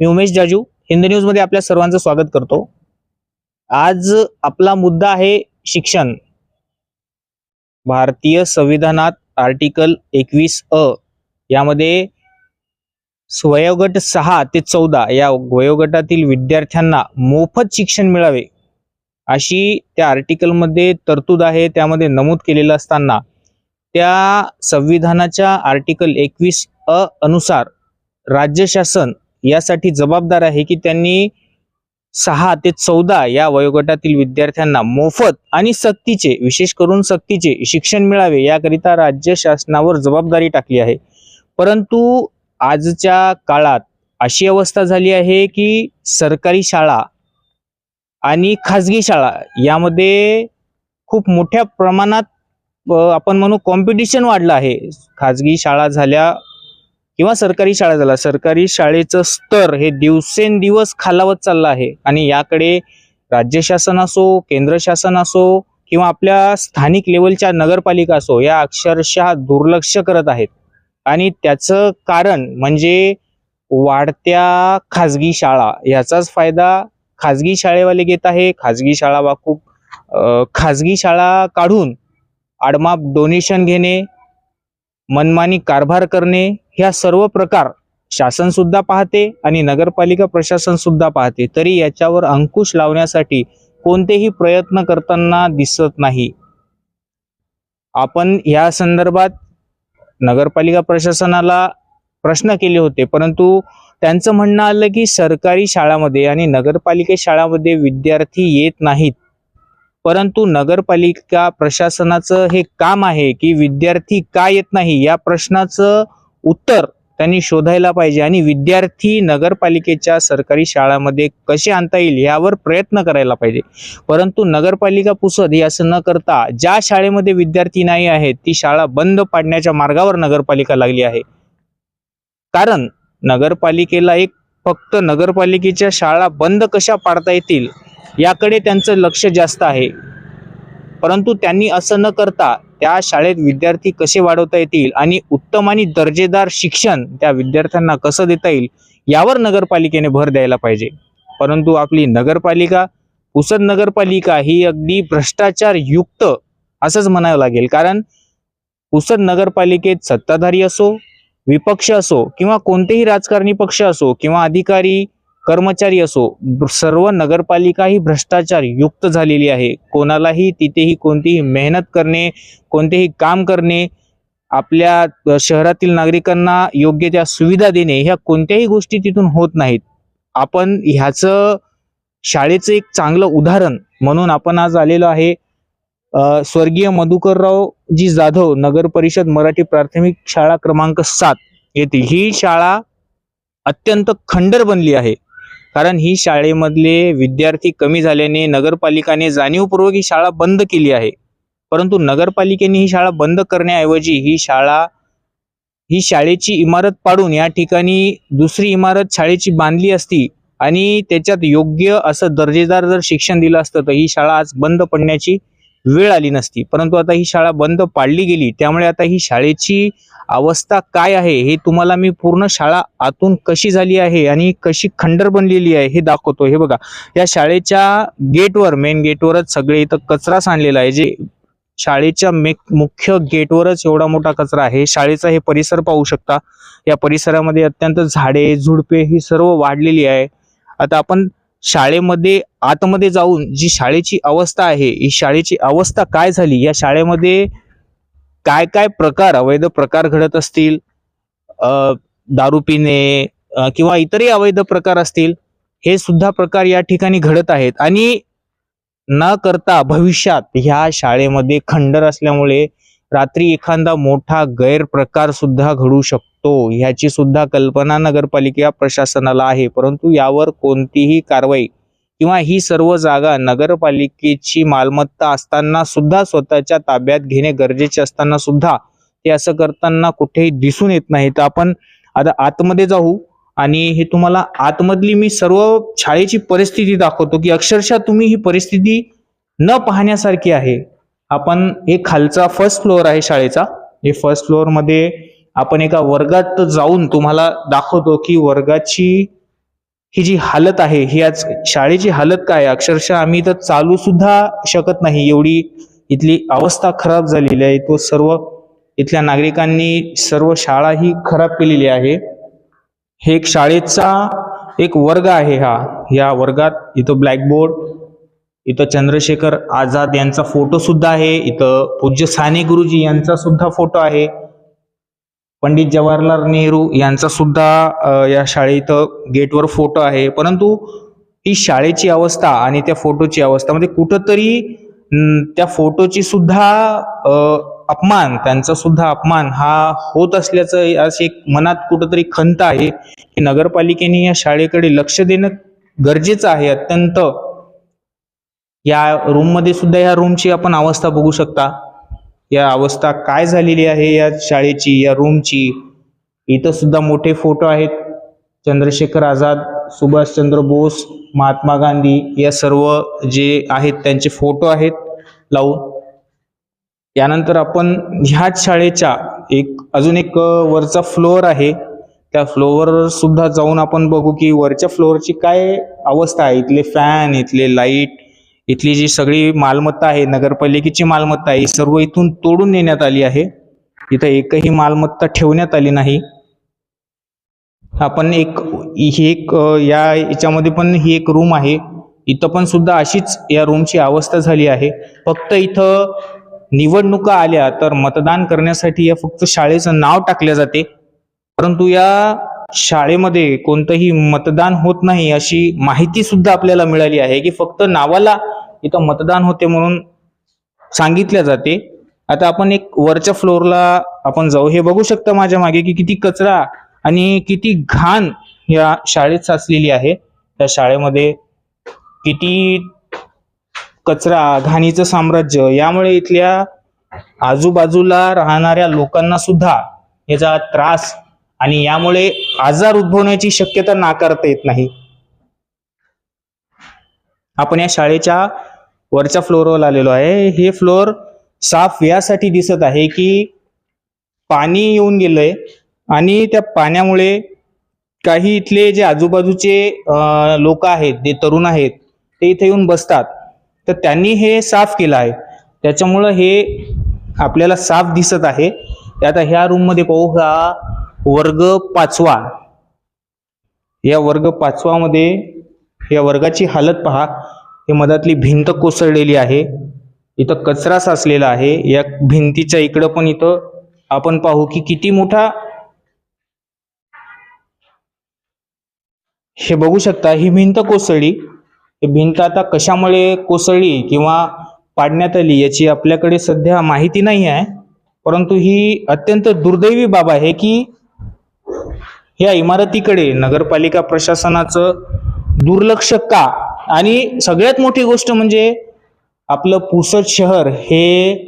मी उमेश जाजू हिंद न्यूजमध्ये आपल्या सर्वांचं स्वागत करतो. आज आपला मुद्दा आहे शिक्षण. भारतीय संविधानात आर्टिकल एकवीस अ यामध्ये वयोगट सहा ते चौदा या वयोगटातील विद्यार्थ्यांना मोफत शिक्षण मिळावे. अशी त्या आर्टिकलमध्ये तरतूद आहे त्यामध्ये नमूद केलेलं असताना त्या संविधानाच्या आर्टिकल एकवीस अ अनुसार राज्य शासन यासाठी जबाबदार आहे की त्यांनी सहा ते चौदा या वयोगटातील विद्यार्थ्यांना मोफत आणि सक्तीचे विशेष करून सक्तीचे शिक्षण मिळावे याकरिता राज्य शासनावर जबाबदारी टाकली आहे. परंतु आजच्या काळात अशी अवस्था झाली आहे की सरकारी शाळा आणि खाजगी शाळा यामध्ये खूप मोठ्या प्रमाणात आपण म्हणू कॉम्पिटिशन वाढलं आहे. खाजगी शाळा झाल्या किंवा सरकारी शाळा झाला सरकारी शाळेचं स्तर हे दिवसेंदिवस खालावत चाललं आहे. आणि याकडे राज्य शासन असो केंद्र शासन असो किंवा आपल्या स्थानिक लेवलच्या नगरपालिका असो या अक्षरशः दुर्लक्ष करत आहेत. आणि त्याचं कारण म्हणजे वाढत्या खाजगी शाळा याचाच फायदा खाजगी शाळेवाले घेत आहे. खाजगी शाळा वा खूप खाजगी शाळा काढून आडमाप डोनेशन घेणे मनमानी कारभार करणे ह्या सर्व प्रकार शासन सुद्धा पाहते आणि नगरपालिका प्रशासन सुद्धा पाहते. तरी याच्यावर अंकुश लावण्यासाठी कोणतेही प्रयत्न करताना दिसत नाही. आपण या संदर्भात नगरपालिका प्रशासनाला प्रश्न केले होते. परंतु त्यांचं म्हणणं आलं की सरकारी शाळामध्ये आणि नगरपालिका शाळामध्ये विद्यार्थी येत नाहीत. परंतु नगरपालिका प्रशासनाचं हे काम आहे की विद्यार्थी का येत नाही या प्रश्नाचं उत्तर त्यांनी शोधायला पाहिजे. आणि विद्यार्थी नगरपालिकेच्या सरकारी शाळामध्ये कसे आणता येईल यावर प्रयत्न करायला पाहिजे. परंतु नगरपालिका पुसद हे असं न करता ज्या शाळेमध्ये विद्यार्थी नाही आहेत ती शाळा बंद पाडण्याच्या मार्गावर नगरपालिका लागली आहे. कारण नगरपालिकेला एक फक्त नगरपालिकेच्या शाळा बंद कशा पाडता येतील याकडे त्यांचं लक्ष जास्त आहे. परंतु त्यांनी असं न करता त्या शाळेत विद्यार्थी कसे वाढवता येतील आणि उत्तम आणि दर्जेदार शिक्षण त्या विद्यार्थ्यांना कसं देता येईल यावर नगरपालिकेने भर द्यायला पाहिजे. परंतु आपली नगरपालिका पुसद नगरपालिका ही अगदी भ्रष्टाचार युक्त असंच म्हणावं लागेल. कारण पुसद नगरपालिकेत सत्ताधारी असो विपक्ष असो किंवा कोणतेही राजकारणी पक्ष असो किंवा अधिकारी कर्मचारी असो सर्व नगरपालिका ही भ्रष्टाचार युक्त झालेली आहे. कोणालाही तिथेही कोणतीही मेहनत करणे कोणतेही काम करणे आपल्या शहरातील नागरिकांना योग्य त्या सुविधा देणे ह्या कोणत्याही गोष्टी तिथून होत नाहीत. आपण ह्याचं शाळेचं एक चांगलं उदाहरण म्हणून आपण आज आलेलो आहे. स्वर्गीय मधुकरराव जी जाधव नगर परिषद मराठी प्राथमिक शाळा क्रमांक सात येथे ही शाळा अत्यंत खंडर बनली आहे. कारण ही शाळेमधले विद्यार्थी कमी झाल्याने नगरपालिकाने जाणीवपूर्वक ही शाळा बंद केली आहे. परंतु नगरपालिकेने ही शाळा बंद करण्याऐवजी ही शाळा ही शाळेची इमारत पाडून या ठिकाणी दुसरी इमारत शाळेची बांधली असती आणि त्याच्यात योग्य असं दर्जेदार जर शिक्षण दिलं असतं तर ही शाळा आज बंद पडण्याची वेळ आली नसती. परंतु आता ही शाळा बंद पाडली गेली. त्यामुळे आता ही शाळेची अवस्था काय आहे हे तुम्हाला मी पूर्ण शाळा आतून कशी झाली आहे आणि कशी खंडर बनलेली आहे हे दाखवतो. हे बघा या शाळेच्या गेटवर मेन गेटवरच सगळे इथं कचरा सांडलेला आहे. जे शाळेच्या मे मुख्य गेटवरच एवढा मोठा कचरा आहे. शाळेचा हे परिसर पाहू शकता. या परिसरामध्ये अत्यंत झाडे झुडपे ही सर्व वाढलेली आहे. आता आपण शाळेमध्ये आतमध्ये जाऊन जी शाळेची अवस्था आहे ही शाळेची अवस्था काय झाली? या शाळेमध्ये काय काय प्रकार अवैध प्रकार घडत असतील? दारू पिणे किंवा इतरही अवैध प्रकार असतील हे सुद्धा प्रकार या ठिकाणी घडत आहेत. आणि न करता भविष्यात ह्या शाळेमध्ये खंडर असल्यामुळे रात्री एखादा मोठा गैरप्रकार सुद्धा घडू शकतो ह्याची सुद्धा कल्पना नगरपालिका प्रशासनाला आहे. परंतु यावर कोणतीही कारवाई किंवा ही सर्व जागा नगरपालिकेची मालमत्ता असताना सुद्धा स्वतःच्या ताब्यात घेणे गरजेचे असताना सुद्धा ते असं करताना कुठेही दिसून येत नाही. तर आपण आता आतमध्ये जाऊ आणि हे तुम्हाला आतमधली मी सर्व शाळेची परिस्थिती दाखवतो की अक्षरशः तुम्ही ही परिस्थिती न पाहण्यासारखी आहे. आपण एक खालचा फर्स्ट फ्लोअर आहे शाळेचा. हे फर्स्ट फ्लोअरमध्ये आपण एका वर्गात जाऊन तुम्हाला दाखवतो की वर्गाची ही जी हालत आहे ही आज शाळेची हालत काय? आहे? अक्षरशः आम्ही तर चालू सुद्धा शकत नाही. एवढी इथली अवस्था खराब झालेली आहे. तो सर्व इथल्या नागरिकांनी सर्व शाळा ही खराब केलेली आहे. हे एक शाळेचा एक वर्ग आहे हा. या वर्गात इथं ब्लॅकबोर्ड इथं चंद्रशेखर आझाद यांचा फोटो सुद्धा आहे. इथं पूज्य साने गुरुजी यांचा सुद्धा फोटो आहे. पंडित जवाहरलाल नेहरू यांचा सुद्धा या शाळेत गेटवर फोटो आहे. परंतु ही शाळेची अवस्था आणि त्या फोटोची अवस्था म्हणजे कुठंतरी त्या फोटोची सुद्धा अपमान त्यांचा सुद्धा अपमान हा होत असल्याचं अशी एक मनात कुठंतरी खंत आहे की नगरपालिकेने या शाळेकडे लक्ष देणं गरजेचं आहे अत्यंत. या रूममध्ये सुद्धा या रूमची आपण अवस्था बघू शकता. या अवस्था काय झालेली आहे या शाळेची या रूमची इथं सुद्धा मोठे फोटो आहेत. चंद्रशेखर आझाद सुभाषचंद्र बोस महात्मा गांधी या सर्व जे आहेत त्यांचे फोटो आहेत. लावून यानंतर आपण ह्याच शाळेच्या एक अजून एक वरचा फ्लोअर आहे. त्या फ्लोअर सुद्धा जाऊन आपण बघू की वरच्या फ्लोअरची काय अवस्था आहे? इथले फॅन इथले लाइट इथली जी सगळी मालमत्ता आहे नगरपालिकेची मालमत्ता आहे सर्व इथून तोडून नेण्यात आली आहे. इथं एकही मालमत्ता ठेवण्यात आली नाही. आपण एक ही एक या याच्यामध्ये पण ही एक रूम आहे. इथं पण सुद्धा अशीच या रूमची अवस्था झाली आहे. फक्त इथं निवडणुका आल्या तर मतदान करण्यासाठी या फक्त शाळेचं नाव टाकले जाते. परंतु या शाळेमध्ये कोणतंही मतदान होत नाही अशी माहिती सुद्धा आपल्याला मिळाली आहे की फक्त नावाला इथं मतदान होते म्हणून सांगितल्या जाते. आता आपण एक वरच्या फ्लोअरला आपण जाऊ. हे बघू शकता माझ्या मागे की किती कचरा आणि किती घाण या शाळेत साचलेली आहे. त्या शाळेमध्ये किती कचरा घाणीचं साम्राज्य यामुळे इथल्या आजूबाजूला राहणाऱ्या लोकांना सुद्धा याचा त्रास आणि यामुळे आजार उद्भवण्याची शक्यता नाकारता येत नाही. आपण या शाळेच्या वरच्या फ्लोअरवर आलेलो आहे. हे फ्लोअर साफ यासाठी दिसत आहे की पाणी येऊन गेलंय आणि त्या पाण्यामुळे काही इथले जे आजूबाजूचे लोक आहेत जे तरुण आहेत ते इथे येऊन बसतात. तर त्यांनी हे साफ केलं आहे. त्याच्यामुळं हे आपल्याला साफ दिसत आहे. आता ह्या रूममध्ये पाहू हा वर्ग पाचवा. या वर्ग पाचवामध्ये या वर्गाची हालत पहा. हे मधातली भिंत कोसळलेली आहे. इथं कचरा साचलेला आहे. या भिंतीच्या इकडं पण इथं आपण पाहू की किती मोठा हे बघू शकता ही भिंत कोसळली. ही भिंत आता कशामुळे कोसळली किंवा पाडण्यात आली याची आपल्याकडे सध्या माहिती नाही आहे. परंतु ही अत्यंत दुर्दैवी बाब आहे की या इमारतीकडे नगरपालिका प्रशासनाचं दुर्लक्ष का? आणि सगळ्यात मोठी गोष्ट म्हणजे आपलं पुसद शहर हे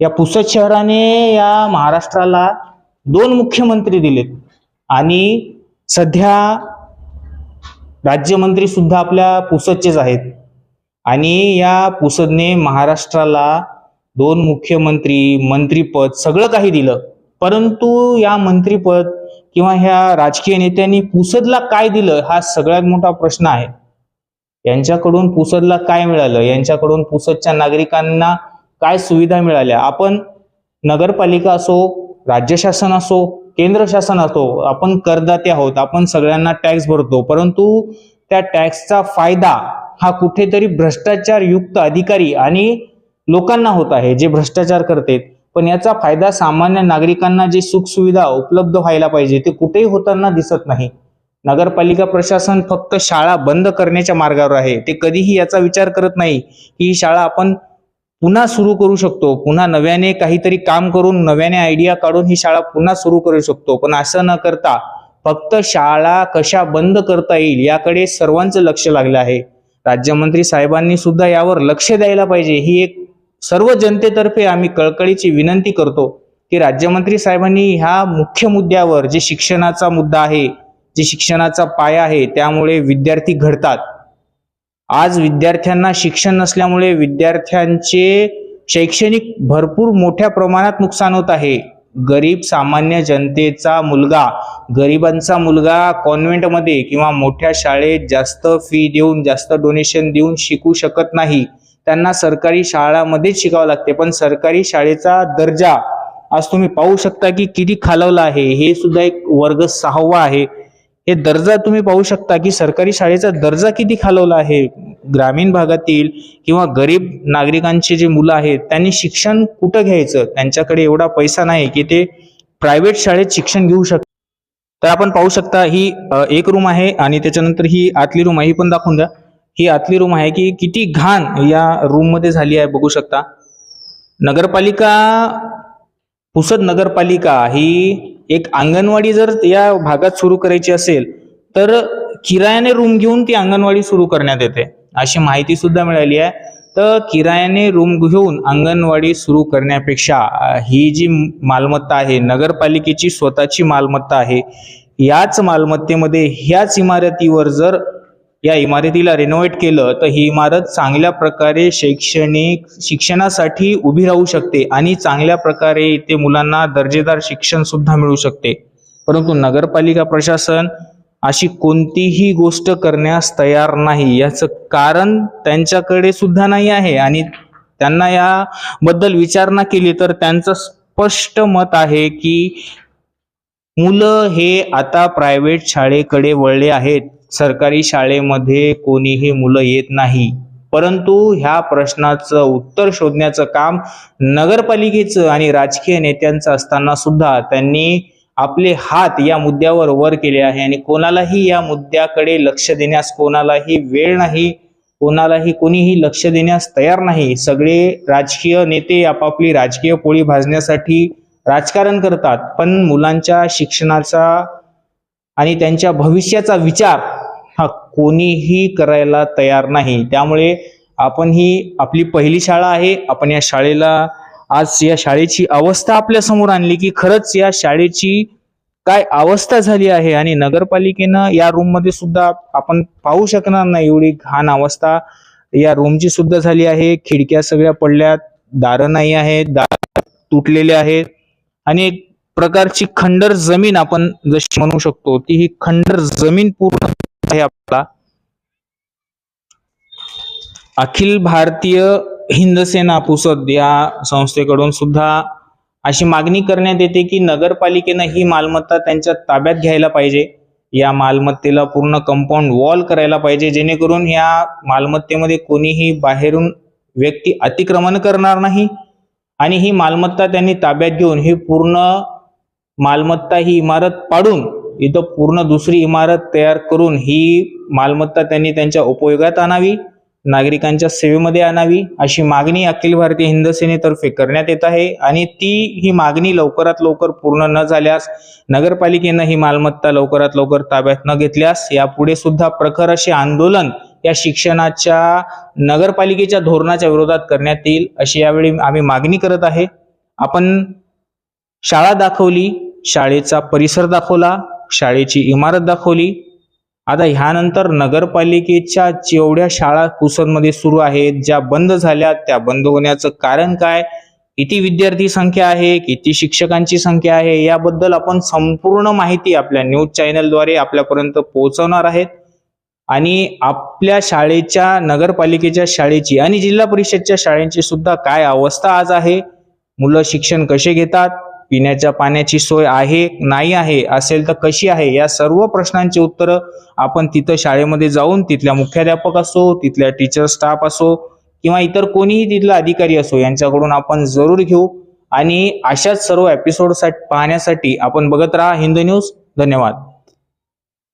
या पुसद शहराने या महाराष्ट्राला दोन मुख्यमंत्री दिलेत. आणि सध्या राज्यमंत्री सुद्धा आपल्या पुसदचेच आहेत. आणि या पुसदने महाराष्ट्राला दोन मुख्यमंत्री मंत्रीपद सगळं काही दिलं. परंतु या मंत्रीपद किंवा ह्या राजकीय नेत्यांनी पुसदला काय दिलं हा सगळ्यात मोठा प्रश्न आहे. यांच्याकडून पुसदला काय मिळालं? यांच्याकडून पुसदच्या नागरिकांना काय सुविधा मिळाल्या? आपण नगरपालिका असो राज्य शासन असो केंद्र शासन असो आपण करदाते आहोत. आपण सगळ्यांना टॅक्स भरतो. परंतु त्या टॅक्सचा फायदा हा कुठेतरी भ्रष्टाचार युक्त अधिकारी आणि लोकांना होत आहे जे भ्रष्टाचार करतात. पण याचा फायदा सामान्य नागरिकांना जे सुखसुविधा उपलब्ध व्हायला पाहिजे ते कुठेही होताना दिसत नाही. नगरपालिका प्रशासन फक्त शाळा बंद करण्याच्या मार्गावर आहे. ते कधीही याचा विचार करत नाही. की ही शाळा आपण पुन्हा सुरू करू शकतो. पुन्हा नव्याने काहीतरी काम करून नव्याने आयडिया काढून ही शाळा पुन्हा सुरू करू शकतो. पण असं न करता फक्त शाळा कशा बंद करता येईल याकडे सर्वांचं लक्ष लागलं आहे. राज्यमंत्री साहेबांनी सुद्धा यावर लक्ष द्यायला पाहिजे. ही एक सर्व जनतेतर्फे आम्ही कळकळीची विनंती करतो की राज्यमंत्री साहेबांनी ह्या मुख्य मुद्द्यावर जे शिक्षणाचा मुद्दा आहे जे शिक्षणाचा पाया आहे त्यामुळे विद्यार्थी घडतात. आज विद्यार्थ्यांना शिक्षण नसल्यामुळे विद्यार्थ्यांचे शैक्षणिक भरपूर मोठ्या प्रमाणात नुकसान होत आहे. गरीब सामान्य जनतेचा मुलगा गरिबांचा मुलगा कॉन्व्हेंटमध्ये किंवा मोठ्या शाळेत जास्त फी देऊन जास्त डोनेशन देऊन शिकू शकत नाही. त्यांना सरकारी शाळामध्येच शिकावं लागते. पण सरकारी शाळेचा दर्जा आज तुम्ही पाहू शकता की किती खालवला आहे. हे सुद्धा एक वर्ग सहावा आहे. हे दर्जा तुम्ही पाहू शकता की सरकारी शाळेचा दर्जा किती खालवला आहे. ग्रामीण भागातील किंवा गरीब नागरिकांचे जे मुलं आहेत त्यांनी शिक्षण कुठं घ्यायचं? त्यांच्याकडे एवढा पैसा नाही की ते प्रायव्हेट शाळेत शिक्षण घेऊ शकतात. तर आपण पाहू शकता ही एक रूम आहे आणि त्याच्यानंतर ही आतली रूम आहे. ही पण दाखवून द्या. ही आतली रूम आहे की किती घाण या रूममध्ये झाली आहे बघू शकता. नगरपालिका पुसद नगरपालिका ही एक अंगणवाडी जर या भागात सुरू करायची असेल तर किरायाने रूम घेऊन ती अंगणवाडी सुरू करण्यात येते. अशी माहिती सुद्धा मिळाली आहे. तर किरायाने रूम घेऊन अंगणवाडी सुरू करण्यापेक्षा ही जी मालमत्ता आहे नगरपालिकेची स्वतःची मालमत्ता आहे याच मालमत्तेमध्ये ह्याच इमारतीवर जर या इमारतीला रिनोव्हेट केलं तर ही इमारत चांगल्या प्रकारे शैक्षणिक शिक्षणासाठी उभी राहू शकते आणि चांगल्या प्रकारे इथे मुलांना दर्जेदार शिक्षण सुद्धा मिळू शकते. परंतु नगरपालिका प्रशासन अशी कोणतीही गोष्ट करण्यास तयार नाही. याचं कारण त्यांच्याकडे सुद्धा नाही आहे आणि त्यांना याबद्दल विचारणा केली तर त्यांचं स्पष्ट मत आहे की मुलं हे आता प्रायव्हेट शाळेकडे वळले आहेत. सरकारी शाळेमध्ये कोणीही मुलं येत नाही. परंतु ह्या प्रश्नाचं उत्तर शोधण्याचं काम नगरपालिकेचं आणि राजकीय नेत्यांचं असताना सुद्धा त्यांनी आपले हात या मुद्द्यावर वर केले आहे आणि कोणालाही या मुद्द्याकडे लक्ष देण्यास कोणालाही वेळ नाही कोणालाही कोणीही लक्ष देण्यास तयार नाही. सगळे राजकीय नेते आपापली राजकीय पोळी भाजण्यासाठी राजकारण करतात. पण मुलांच्या शिक्षणाचा आणि त्यांच्या भविष्याचा विचार हा कोणीही करायला तयार नाही. त्यामुळे आपण ही आपली पहिली शाळा आहे. आपण या शाळेला आज या शाळेची अवस्था आपल्यासमोर आणली की खरंच या शाळेची काय अवस्था झाली आहे आणि नगरपालिकेनं या रूममध्ये सुद्धा आपण पाहू शकणार नाही एवढी घाण अवस्था. या रूमची सुद्धा झाली आहे. खिडक्या सगळ्या पडल्यात. दारं नाही आहेत. दार तुटलेले आहेत. आणि एक प्रकारची खंडर जमीन आपण जशी म्हणू शकतो ती ही खंडर जमीन पूर्ण आहे आपला. अखिल भारतीय हिंद सेना पुसद या संस्थेकडून सुद्धा अशी मागणी करण्यात येते की नगरपालिकेनं ही मालमत्ता त्यांच्या ताब्यात घ्यायला पाहिजे. या मालमत्तेला पूर्ण कंपाऊंड वॉल करायला पाहिजे जेणेकरून या मालमत्तेमध्ये कोणीही बाहेरून व्यक्ती अतिक्रमण करणार नाही. आणि ही मालमत्ता त्यांनी ताब्यात घेऊन ही पूर्ण मालमत्ता ही इमारत पाडून इथं पूर्ण दुसरी इमारत तयार करून ही मालमत्ता त्यांनी त्यांच्या उपयोगात आणावी नागरिकांच्या सेवेमध्ये आणावी अशी मागणी अखिल भारतीय हिंद सेनेतर्फे करण्यात येत आहे. आणि ती ही मागणी लवकरात लवकर पूर्ण न झाल्यास नगरपालिकेनं ही मालमत्ता लवकरात लवकर ताब्यात न घेतल्यास यापुढे सुद्धा प्रखर असे आंदोलन या शिक्षणाच्या नगरपालिकेच्या धोरणाच्या विरोधात करण्यात येईल अशी यावेळी आम्ही मागणी करत आहे. आपण शाळा दाखवली शाळेचा परिसर दाखवला शाळेची इमारत दाखवली. आता ह्यानंतर नगरपालिकेच्या जेवढ्या शाळा पुसदमध्ये सुरू आहेत ज्या बंद झाल्या त्या बंद होण्याचं कारण काय? किती विद्यार्थी संख्या आहे? किती शिक्षकांची संख्या आहे? याबद्दल आपण संपूर्ण माहिती आपल्या न्यूज चॅनलद्वारे आपल्यापर्यंत पोहोचवणार आहेत. आणि आपल्या शाळेच्या नगरपालिकेच्या शाळेची आणि जिल्हा परिषदच्या शाळेची सुद्धा काय अवस्था आज आहे? मुलं शिक्षण कसे घेतात? पिण्याच्या पाण्याची सोय आहे नाही आहे असेल तर कशी आहे या सर्व प्रश्नांची उत्तरं आपण तिथं शाळेमध्ये जाऊन तिथल्या मुख्याध्यापक असो तिथल्या टीचर स्टाफ असो किंवा इतर कोणीही तिथला अधिकारी असो यांच्याकडून आपण जरूर घेऊ. आणि अशाच सर्व एपिसोड पाहण्यासाठी आपण बघत राहा हिंद न्यूज. धन्यवाद.